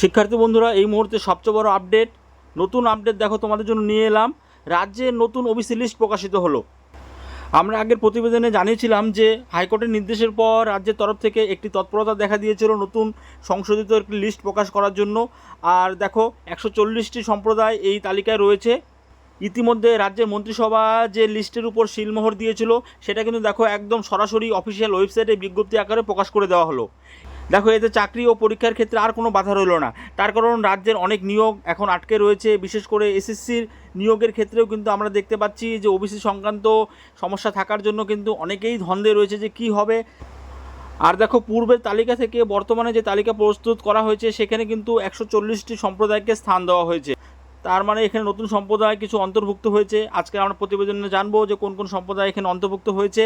শিক্ষার্থী বন্ধুরা, এই মুহূর্তে সবচেয়ে বড় আপডেট নতুন আপডেট দেখো তোমাদের জন্য নিয়ে এলাম। রাজ্যের নতুন ওবিসি লিস্ট প্রকাশিত হলো। আমরা আগের প্রতিবেদনে জানিয়েছিলাম যে, হাইকোর্টের নির্দেশের পর রাজ্যের তরফ থেকে একটি তৎপরতা দেখা দিয়েছিল নতুন সংশোধিত একটি লিস্ট প্রকাশ করার জন্য। আর দেখো, একশো চল্লিশটি সম্প্রদায় এই তালিকায় রয়েছে। ইতিমধ্যে রাজ্যের মন্ত্রিসভা যে লিস্টের উপর শিলমোহর দিয়েছিল, সেটা কিন্তু দেখো একদম সরাসরি অফিসিয়াল ওয়েবসাইটে বিজ্ঞপ্তি আকারে প্রকাশ করে দেওয়া হলো। দেখো এতে চাকরি ও পরীক্ষার ক্ষেত্রে আর কোনো বাধা রইল না। তার কারণ রাজ্যের অনেক নিয়োগ এখন আটকে রয়েছে, বিশেষ করে এসএসসির নিয়োগের ক্ষেত্রেও কিন্তু আমরা দেখতে পাচ্ছি যে ওবিসি সংক্রান্ত সমস্যা থাকার জন্য কিন্তু অনেকেই ধন্দে রয়েছে যে কি হবে। আর দেখো, পূর্বের তালিকা থেকে বর্তমানে যে তালিকা প্রস্তুত করা হয়েছে, সেখানে কিন্তু একশো চল্লিশটি সম্প্রদায়কে স্থান দেওয়া হয়েছে। তার মানে এখানে নতুন সম্প্রদায় কিছু অন্তর্ভুক্ত হয়েছে। আজকে আমরা প্রতিবেদনে জানব যে কোন কোন সম্প্রদায় এখানে অন্তর্ভুক্ত হয়েছে।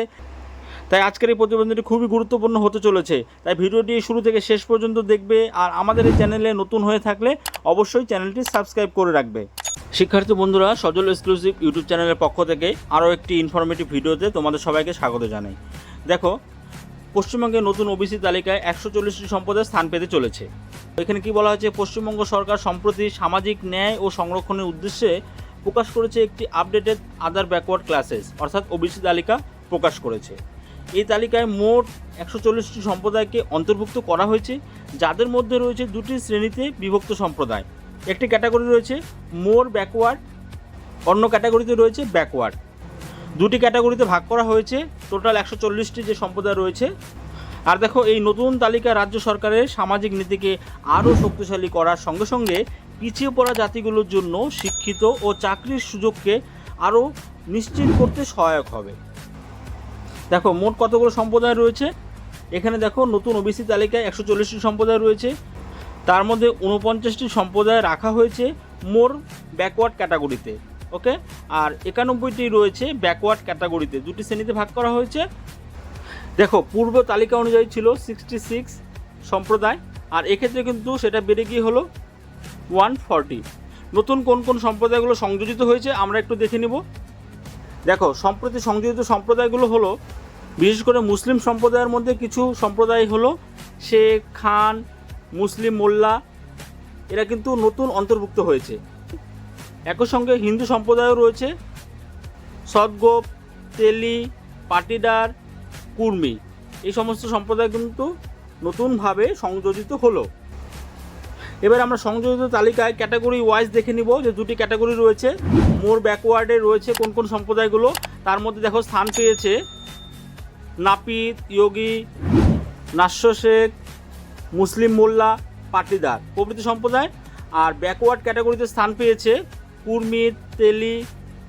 তাই আজকের এই প্রতিবেদনটি খুবই গুরুত্বপূর্ণ হতে চলেছে। তাই ভিডিওটি শুরু থেকে শেষ পর্যন্ত দেখবে আর আমাদের এই চ্যানেলে নতুন হয়ে থাকলে অবশ্যই চ্যানেলটি সাবস্ক্রাইব করে রাখবে। শিক্ষার্থী বন্ধুরা, সজল এক্সক্লুসিভ ইউটিউব চ্যানেলের পক্ষ থেকে আরও একটি ইনফরমেটিভ ভিডিওতে তোমাদের সবাইকে স্বাগত জানাই। দেখো, পশ্চিমবঙ্গের নতুন ওবিসি তালিকায় একশো চল্লিশটি সম্প্রদায় স্থান পেতে চলেছে। এখানে কি বলা হয়েছে? পশ্চিমবঙ্গ সরকার সম্প্রতি সামাজিক ন্যায় ও সংরক্ষণের উদ্দেশ্যে প্রকাশ করেছে একটি আপডেটেড আদার ব্যাকওয়ার্ড ক্লাসেস অর্থাৎ ওবিসি তালিকা প্রকাশ করেছে। এই তালিকায় মোট একশো চল্লিশটি সম্প্রদায়কে অন্তর্ভুক্ত করা হয়েছে, যাদের মধ্যে রয়েছে দুটি শ্রেণীতে বিভক্ত সম্প্রদায়। একটি ক্যাটাগরি রয়েছে মোর ব্যাকওয়ার্ড, অন্য ক্যাটাগরিতে রয়েছে ব্যাকওয়ার্ড। দুটি ক্যাটাগরিতে ভাগ করা হয়েছে, টোটাল একশো চল্লিশটি যে সম্প্রদায় রয়েছে। আর দেখো, এই নতুন তালিকা রাজ্য সরকারের সামাজিক নীতিকে আরও শক্তিশালী করার সঙ্গে সঙ্গে পিছিয়ে পড়া জাতিগুলোর জন্য শিক্ষিত ও চাকরির সুযোগকে আরও নিশ্চিত করতে সহায়ক হবে। দেখো, মোট কতগুলো সম্প্রদায় রয়েছে? এখানে দেখো, নতুন ওবিসি তালিকায় একশো চল্লিশটি সম্প্রদায় রয়েছে। তার মধ্যে উনপঞ্চাশটি সম্প্রদায় রাখা হয়েছে মোর ব্যাকওয়ার্ড ক্যাটাগরিতে, ওকে? আর একানব্বইটি রয়েছে ব্যাকওয়ার্ড ক্যাটাগরিতে, দুটি শ্রেণীতে ভাগ করা হয়েছে। দেখো, পূর্ব তালিকা অনুযায়ী ছিল সিক্সটি সিক্স সম্প্রদায়, আর এক্ষেত্রে কিন্তু সেটা বেড়ে গিয়ে হলো ওয়ান ফর্টি। নতুন কোন কোন সম্প্রদায়গুলো সংযোজিত হয়েছে, আমরা একটু দেখে নিব। দেখো, সম্প্রতি সংযোজিত সম্প্রদায়গুলো হলো, বিশেষ করে মুসলিম সম্প্রদায়ের মধ্যে কিছু সম্প্রদায় হলো শেখ, খান, মুসলিম, মোল্লা, এরা কিন্তু নতুন অন্তর্ভুক্ত হয়েছে। একই সঙ্গে হিন্দু সম্প্রদায়ও রয়েছে সদগোপ তেলি, পাটিদার, কুর্মি। এই সমস্ত সম্প্রদায় কিন্তু নতুনভাবে সংযোজিত হলো। এবার আমরা সংযোজিত তালিকায় ক্যাটাগরি ওয়াইজ দেখে নিব যে দুটি ক্যাটাগরি রয়েছে, মোর ব্যাকওয়ার্ডে রয়েছে কোন কোন সম্প্রদায়গুলো। তার মধ্যে দেখো স্থান পেয়েছে নাপিত ইয়োগী নাস্য শেখ মুসলিম মোল্লা, পাটিদার প্রভৃতি সম্প্রদায়। আর ব্যাকওয়ার্ড ক্যাটাগরিতে স্থান পেয়েছে কুর্মিত, তেলি,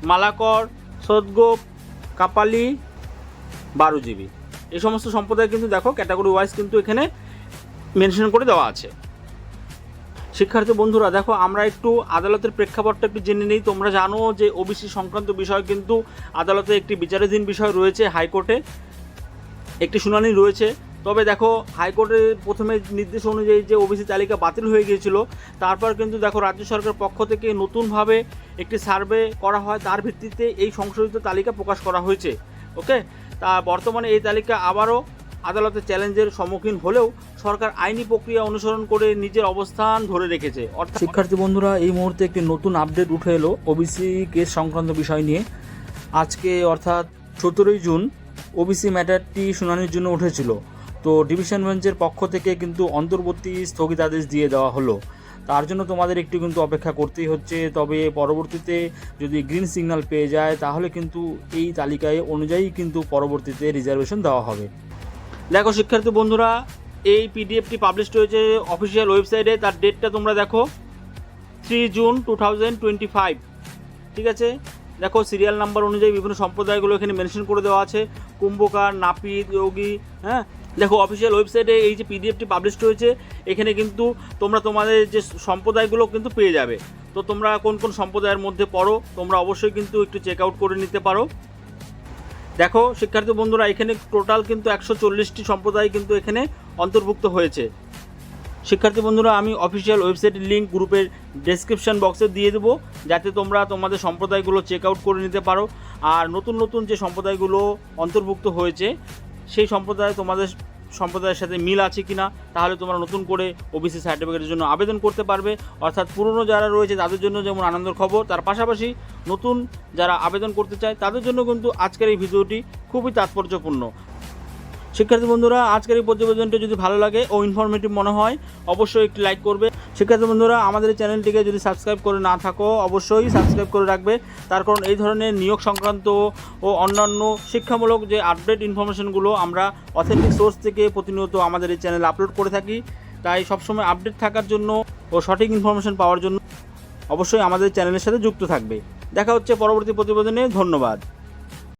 মালাকর, সদগোপ, কাপালি বারোজীবী এই সমস্ত সম্প্রদায় কিন্তু দেখো ক্যাটাগরি ওয়াইজ কিন্তু এখানে মেনশন করে দেওয়া আছে। শিক্ষার্থী বন্ধুরা, দেখো আমরা একটু আদালতের প্রেক্ষাপটটা একটু জেনে নিই। তোমরা জানো যে ওবিসি সংক্রান্ত বিষয় কিন্তু আদালতে একটি বিচারাধীন বিষয় রয়েছে হাইকোর্টে। একটি শুনানি রয়েছে। তবে দেখো হাইকোর্টের প্রথমে নির্দেশ অনুযায়ী যে ওবিসি তালিকা বাতিল হয়ে গিয়েছিল, তারপর কিন্তু দেখো রাজ্য সরকারের পক্ষ থেকে নতুনভাবে একটি সার্ভে করা হয়। তার ভিত্তিতে এই সংশোধিত তালিকা প্রকাশ করা হয়েছে। ওকে? তা বর্তমানে এই তালিকা আবারও আদালতে চ্যালেঞ্জের সম্মুখীন হলেও সরকার আইনি প্রক্রিয়া অনুসরণ করে নিজের অবস্থান ধরে রেখেছে। অর্থাৎ শিক্ষার্থী বন্ধুরা, এই মুহূর্তে একটি নতুন আপডেট উঠে এলো ওবিসি কেস সংক্রান্ত বিষয় নিয়ে। আজকে, অর্থাৎ সতেরোই জুন ওবিসি ম্যাটারটি শুনানির জন্য উঠেছিল। তো ডিভিশন বেঞ্চের পক্ষ থেকে কিন্তু অন্তর্বর্তী স্থগিতাদেশ দিয়ে দেওয়া হলো। তার জন্য তোমাদের একটু কিন্তু অপেক্ষা করতেই হচ্ছে। তবে পরবর্তীতে যদি গ্রিন সিগন্যাল পেয়ে যায়, তাহলে কিন্তু এই তালিকায় অনুযায়ী কিন্তু পরবর্তীতে রিজার্ভেশন দেওয়া হবে। দেখো শিক্ষার্থী বন্ধুরা, এই পিডিএফটি পাবলিশ হয়েছে অফিসিয়াল ওয়েবসাইটে তার ডেটটা তোমরা দেখো three June two thousand twenty five ঠিক আছে? দেখো সিরিয়াল নাম্বার অনুযায়ী বিভিন্ন সম্প্রদায়গুলো এখানে মেনশন করে দেওয়া আছে। কুম্ভকার, নাপিত, যোগী হ্যাঁ? দেখো অফিসিয়াল ওয়েবসাইটে এই যে পিডিএফটি পাবলিশ হয়েছে, এখানে কিন্তু তোমরা তোমাদের যে সম্প্রদায়গুলো কিন্তু পেয়ে যাবে। তো তোমরা কোন কোন সম্প্রদায়ের মধ্যে পড়ো, তোমরা অবশ্যই কিন্তু একটু চেক আউট করে নিতে পারো। দেখো, শিক্ষার্থী বন্ধুরা, এখানে টোটাল কিন্তু একশো চল্লিশটি সম্প্রদায় কিন্তু এখানে অন্তর্ভুক্ত হয়েছে। শিক্ষার্থী বন্ধুরা, আমি অফিসিয়াল ওয়েবসাইট লিঙ্ক গ্রুপের ডেসক্রিপশন বক্সে দিয়ে দেবো, যাতে তোমরা তোমাদের সম্প্রদায়গুলো চেক আউট করে নিতে পারো। আর নতুন নতুন যে সম্প্রদায়গুলো অন্তর্ভুক্ত হয়েছে, সেই সম্প্রদায় তোমাদের সম্প্রদায়ের সাথে মিল আছে কি না তাহলে তোমরা নতুন করে ওবিসি সার্টিফিকেটের জন্য আবেদন করতে পারবে। অর্থাৎ পুরনো যারা রয়েছে, তাদের জন্য যেমন আনন্দের খবর, তার পাশাপাশি নতুন যারা আবেদন করতে চায়, তাদের জন্য কিন্তু আজকের এই ভিডিওটি খুবই তাৎপর্যপূর্ণ। শিক্ষার্থী বন্ধুরা, আজকের এই প্রতিবেদনটি যদি ভালো লাগে ও ইনফরমেটিভ মনে হয়, অবশ্যই একটি লাইক করবে। শিক্ষার্থী বন্ধুরা, আমাদের এই চ্যানেলটিকে যদি সাবস্ক্রাইব করে না থাকো, অবশ্যই সাবস্ক্রাইব করে রাখবে। তার কারণ এই ধরনের নিয়োগ সংক্রান্ত ও অন্যান্য শিক্ষামূলক যে আপডেট ইনফরমেশনগুলো আমরা অথেন্টিক সোর্স থেকে প্রতিনিয়ত আমাদের এই চ্যানেল আপলোড করে থাকি, তাই সবসময় আপডেট থাকার জন্য ও সঠিক ইনফরমেশন পাওয়ার জন্য অবশ্যই আমাদের চ্যানেলের সাথে যুক্ত থাকবে। দেখা হচ্ছে পরবর্তী প্রতিবেদনে। ধন্যবাদ।